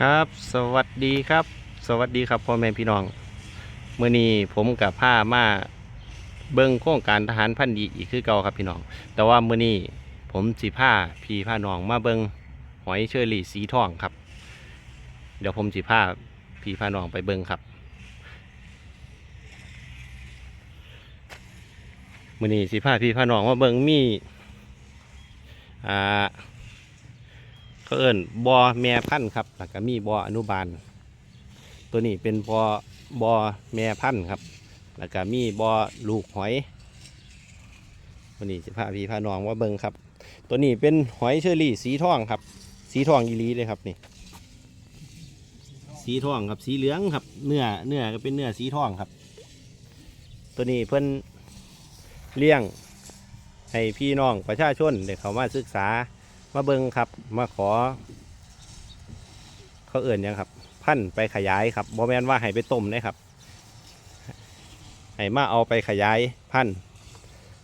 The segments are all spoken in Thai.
ครับ สวัสดีครับ สวัสดีครับพ่อแม่พี่น้องเมื่อนี้ผมกับผ้ามาเบิ้งโครงการทหารพันธุ์ดีอีกคือเก่าครับพี่น้อง แต่ว่าเมื่อนี้ผมสิผ้าพี่ผ้าน้องมาเบิ้งหอยเชอรี่สีทองครับ เดี๋ยวผมสิผ้าพี่ผ้าน้องไปเบิ้งครับมื่อนี้สิผ้าพี่ผ้าน้องมาเบิ้งมีอ่า เขาเอิ้นบอแม่พันธุ์ครับแล้วก็มีบออนุบาล ตัวนี้เป็นบอบอแม่พันธุ์ครับ แล้วก็มีบอลูกหอยวันนี้จะพาพี่พาน้องว่าเบิงครับ ตัวนี้เป็นหอยเชอรี่สีทองครับ สีทองอีหลีเลยครับนี่ สีทองครับสีเหลืองครับ เนื้อเนื้อก็เป็นเนื้อสีทองครับ ตัวนี้เพิ่นเลี้ยงให้พี่น้องประชาชนได้เขามาศึกษา มาเบิงครับ มาขอ เขาเอื่นยังครับ พันธุ์ไปขยายครับบอแมนว่าให้ไปต้มนะครับให้มาเอาไปขยายพันธุ์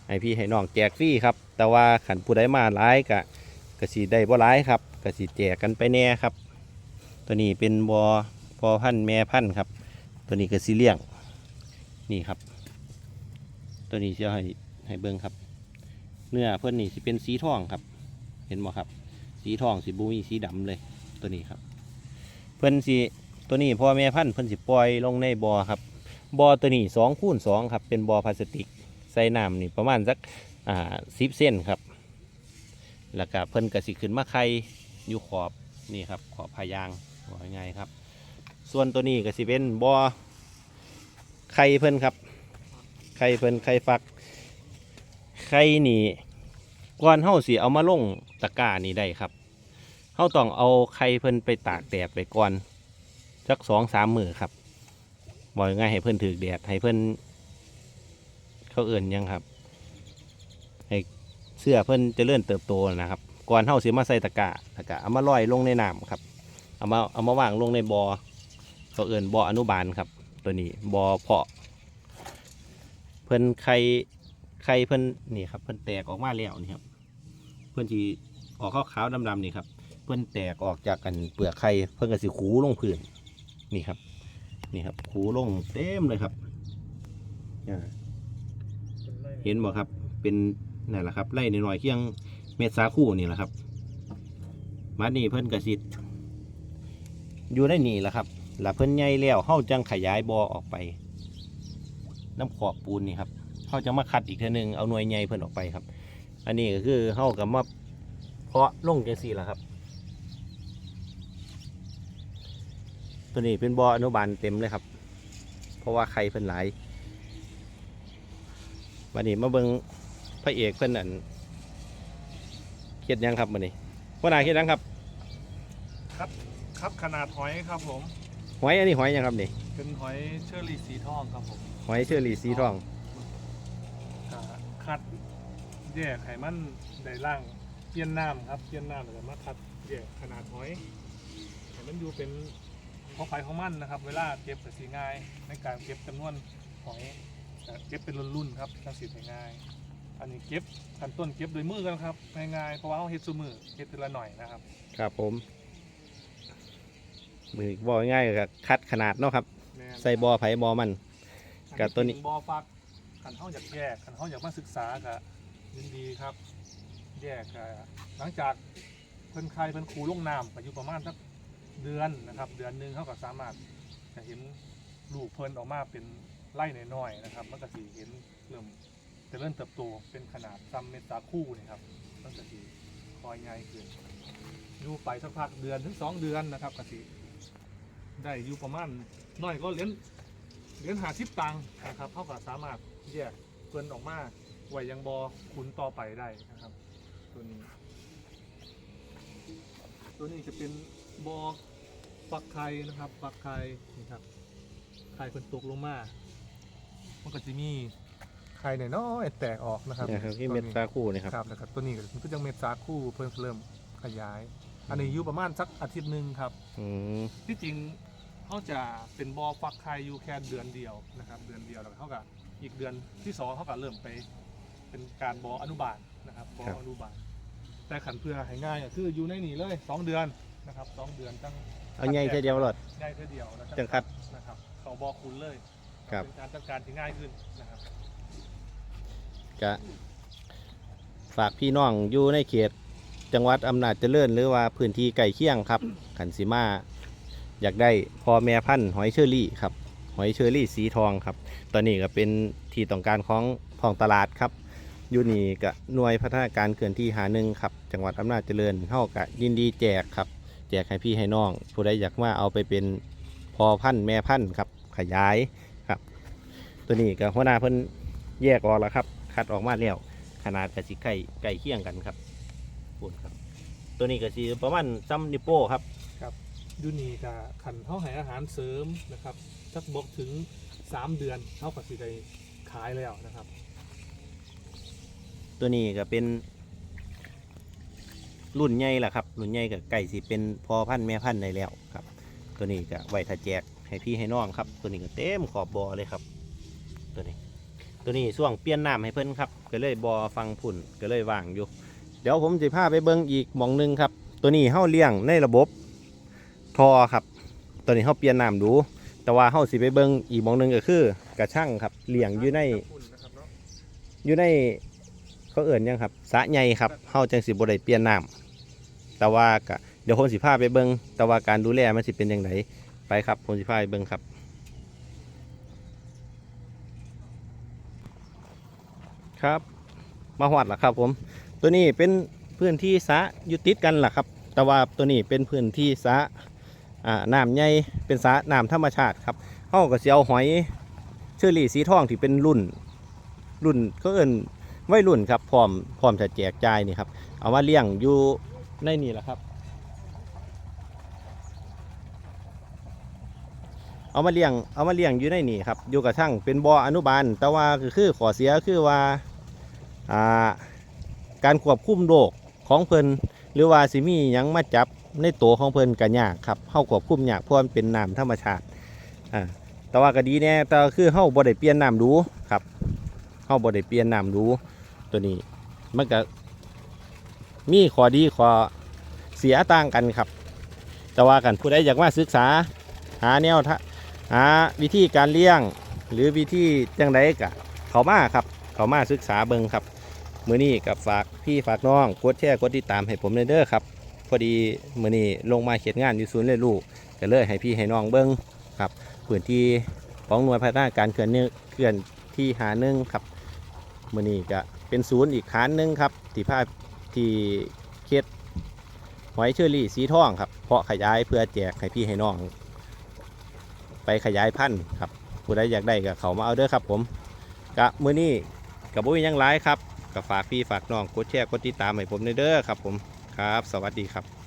ให้พี่ให้น้องแจกฟรีครับ แต่ว่าขันผู้ใดมาหลายกะกะสีได้บ่หลายครับกะสีแจกกันไปแน่ครับ ตัวนี้เป็นบอพอพันธ์แม่พันธุ์ครับ ตัวนี้กะสีเลี้ยงนี่ครับ ตัวนี้จะให้ให้เบิงครับ เนื้อเพื่อนนี่สิเป็นสีทองครับ เห็นบ่ครับ สีทองสีบุมีสีดำเลยตัวนี้ครับ เพิ่นสีตัวนี้พ่อแม่พันธุ์เพิ่นสิปล่อยลงในบ่อครับบ่อตัวนี้สองคูณสองครับ เป็นบ่อพลาสติกใส่น้ำนี่ประมาณสักอ่าสิบเส้นครับ แล้วก็เพิ่นก็สิขึ้นมาไข่อยู่ขอบนี่ครับ ขอบพายางว่าง่ายๆครับ ส่วนตัวนี้ก็สิเป็นบ่อไข่เพิ่นครับไข่เพิ่นไข่ฟักไข่นี่ ก่อนเฮาสิเอามาลงตะกร้านี่ได้ครับเฮาต้องเอาไข่เพิ่นไปตากแดดไปก่อนสักสองสามมือครับบอกง่ายให้เพิ่นถือแดดให้เพิ่นเขาเอื่นยังครับ ให้เสื้อเพิ่นจะเลื่อนเติบโตนะครับก่อนเฮาสิมาใส่ตะกร้าตะกร้าเอามาลอยลงในน้ำครับเอามาเอามาวางลงในบอ่อเขาเอื่นบ่ออนุบาลครับ ตัวนี้บ่อเพาะ เพิ่นไข่ไข่เพิ่นนี่ครับเพิ่นแตกออกมาแล้วนี่ครับ พื่อนที่ออกขาวๆดำๆนี่ครับ เพื่อนแตกออกจากกันเปลือกไข่เพื่อนก็สิขูลงพื้นนี่ครับ นี่ครับขูลงเต็มเลยครับเห็นบ่ครับเป็นนั่นแหละครับไล่หน่อยๆเคียงเม็ดสาคูนี่แหละครับมานี่เพิ่อนกระสิอยู่ได้นี่แหละครับแล้วเพิ่อนใหญ่แล้วเฮาจังขยายบ่อออกไป น้ำขอบปูนนี่ครับเฮาจะมาคัดอีกทีนึงเอาหน่วยใหญ่เพิ่อนออกไปครับ อันนี้ก็คือเฮากับมาเพาะลงจังสี่ละครับ ตัวนี้เป็นบ่ออนุบาลเต็มเลยครับ เพราะว่าไข่เพิ่นหลายวันนี้มาเบิงพระเอกเพิ่นนั่นเขียดหยังครับวันนี้พ่อนาเขียดหยังครับครับขนาดหอยครับผมหอยอันนี้หอยหยังครับนี่เป็นหอยเชอรี่สีทองครับผมหอยเชอรี่สีทองอ่าคัด แยกไขมันได้ล่างเปี้ยนน้ำครับเปี้ยนน้ำแล้วก็มาคัดแยกขนาดหอยให้มันอยู่เป็นของไฟของมันนะครับ เวลาเก็บก็สีง่ายในการเก็บจำนวนหอยแต่เก็บเป็นรุ่นๆครับทั้งสิบง่ายอันนี้เก็บขั้นต้นเก็บโดวยมือกันครับง่ายๆเพราะว่าเราเฮ็ดซูมือเฮ็ดทีละหน่อยนะครับ ครับผม มือบ่อง่ายๆกับคัดขนาดเนาะครับแม่นใส่บ่อไผ่บ่อมันกับตัวนี้บอฟักขันห้องอยากแยกขันห้องอยากมาศึกษากับ ยินดีครับ แยกหลังจากเพิ่นใครเพิ่นครูลงน้ำไปอยู่ประมาณสักเดือนนะครับ เดือนหนึงเขาก็สามารถจะเห็นลูกเพิ่นออกมาเป็นไล่น้อยๆนะครับมันก็สีเห็นเริ่มจะเริ่มเติบโตเป็นขนาดซัมเมตาคู่นี่ครับมันก็สีคอยง่ายขึ้นอยู่ไปสักพักเดือนถึงสองเดือนนะครับก็สีได้อยู่ประมาณน้อยก็เลี้ยนเหรียญหาสิบตังค์นะครับเท่ากับสามารถแยกเกินออกมา ไว้ยังบอคุณต่อไปได้นะครับ ตัวนี้ ตัวนี้จะเป็นบอฟักไข่นะครับฟักไข่นี่ครับไข่เป็นตกลงมา มันก็จะมีไข่เนี่ยน้อยๆแตกออกนะครับเนี่ยครับที่เม็ดซาคูนี่ครับครับแล้วก็ตัวนี้ก็มันก็ยังเม็ดสาคู่เพิ่มเริ่มขยาย อันนี้อยู่ประมาณสักอาทิตย์หนึ่งครับอืมที่จริงเขาจะเป็นบอฟักไข่อยู่แค่เดือนเดียวนะครับ เดือนเดียวแล้วเขากับอีกเดือนที่สองเขาก็เริ่มไป เป็นการบออนุบาลนะครับบออนุบาล แต่ขันเพื่อให้ง่ายก็คืออยู่ในนี่เลยสองเดือนนะครับสองเดือนจังเอาใหญ่แค่เดียวหลอดง่ายแค่เดียวแล้วจังคัด นะครับเขาบอคุณเลยครับ เป็นการจัดการที่ง่ายขึ้นนะครับก็ฝากพี่น้องอยู่ในเขต จังหวัดอำนาจเจริญหรือว่าพื้นที่ใกล้เคียงครับขันสิมา อยากได้พอแม่พันธุ์หอยเชอรี่ครับหอยเชอรี่สีทองครับ ตอนนี้ก็เป็นที่ต้องการของท้องตลาดครับ อยู่นี่ก็หน่วยพัฒนาการเขื่อนที่หาหนึ่งครับ จังหวัดอำนาจเจริญเท่ากับยินดีแจกครับ แจกให้พี่ให้น้อง ผู้ใดอยากมาเอาไปเป็นพอพันธุ์แม่พันธุ์ครับ ขยายครับ ตัวนี้ก็หัวหน้าเพิ่นแยกออกแล้วครับ คัดออกมาแล้วขนาดกระสิไก่ไก่เคียงกันครับพูดครับ ตัวนี้ก็สิประมาณซ้ำนิโป้ครับ ยูนีกับขันเขาให้อาหารเสริมนะครับสักบอกถึง 3 เดือนเท่ากับสิได้ขายแล้วนะครับ ตัวนี้ก็เป็น รุ่นใหญ่แหละครับ รุ่นใหญ่กับไก่สิเป็นพอพันธุ์แม่พันธุ์ได้แล้วครับ ตัวนี้ก็ไว้ถ้าแจกให้พี่ให้น้องครับ ตัวนี้ก็เต็มขอบบอเลยครับ ตัวนี้ ตัวนี้ช่วงเปลี่ยนน้ำให้เพิ่นครับ ก็เลยบอฟังผุ่นก็เลยว่างอยู่ เดี๋ยวผมจะพาไปเบิ้งอีกหมองหนึงครับ ตัวนี้เฮาเลี้ยงในระบบทอครับ ตัวนี้เฮาเปลี่ยนน้ำดู แต่ว่าเฮาสิไปเบิ้งอีกหมองหนึงก็คือกระช่างครับเลี้ยงอยู่ในอยู่ใน เขาเอิ่นยังครับสะใหญ่ครับเฮาจังสิบ่ได้เปลี่ยนน้ำแต่ว่าก็เดี๋ยวผมสิพาไปเบิ่งแต่ว่าการดูแลมันสิเป็นยังไงไปครับผมสิพาไปเบิ่งครับครับมาหอดล้วครับ ผม ตัวนี้เป็นพื้นที่สะอยู่ติดกันล่ะครับ แต่ว่าตัวนี้เป็นพื้นที่สะน้ำใหญ่เป็นสะน้ำธรรมชาติครับเฮาก็สิเอาหอยเชอรี่สีทองที่เป็นรุ่น รุ่นก็เอิน วัยรุ่นครับพร้อมพร้อมจะแจกจ่ายนี่ครับ เอามาเลี้ยงอยู่ในนี่แหละครับ เอามาเลี้ยงเอามาเลี้ยงอยู่ในนี่ครับอยู่กับช่างเป็นบ่ออนุบาล แต่ว่าคือคือขอเสียคือว่าอ่าการควบคุมโรคของเพิ่นหรือว่าสิมียังมาจับในตัวของเพิ่นกันยากครับเฮาควบคุมยากเพราะมันเป็นน้ำธรรมชาติอ่าแต่ว่าก็ดีแน่แต่คือเฮาบ่ได้เปลี่ยนน้ำดูครับเข้าบ่ได้เปลี่ยนน้ำดู ตัวนี้ มันก็มีข้อดีข้อเสียต่างกันครับ แต่ว่ากันผู้ใดอยากมาศึกษา หาแนวทหาวิธีการเลี้ยง หรือวิธีจังไดกะเขามาครับ เขามาศึกษาเบิงครับ มือนี้กับฝากพี่ฝากน้องกดแชร์กดติดตามให้ผมเลยเด้อครับ พอดีมือนี้ลงมาเขียนงานอยู่ศูนย์เรียนรู้ก็เลยให้พี่ให้น้องเบิงครับพื้นที่ของหน่วยพัฒนาการเขื่อนเนื้อเขื่อนที่หาหนึ่งครับมือนี้ก็ เป็นศูนย์อีกคานหนึ่งครับที่ภาพที่เค็ดหอยเชอรี่สีทองครับ เพาะขยายเพื่อแจกให้พี่ให้น้อง ไปขยายพันธุ์ครับผู้ใดอยากได้ก็เขามาเอาเด้อครับ ผมกะมือนี้กับบุ้ยยังไลายครับก็ฝากพี่ฝากน้องกดแชร์กดติดตามให้ผมเด้อครับ ผมครับ สวัสดีครับ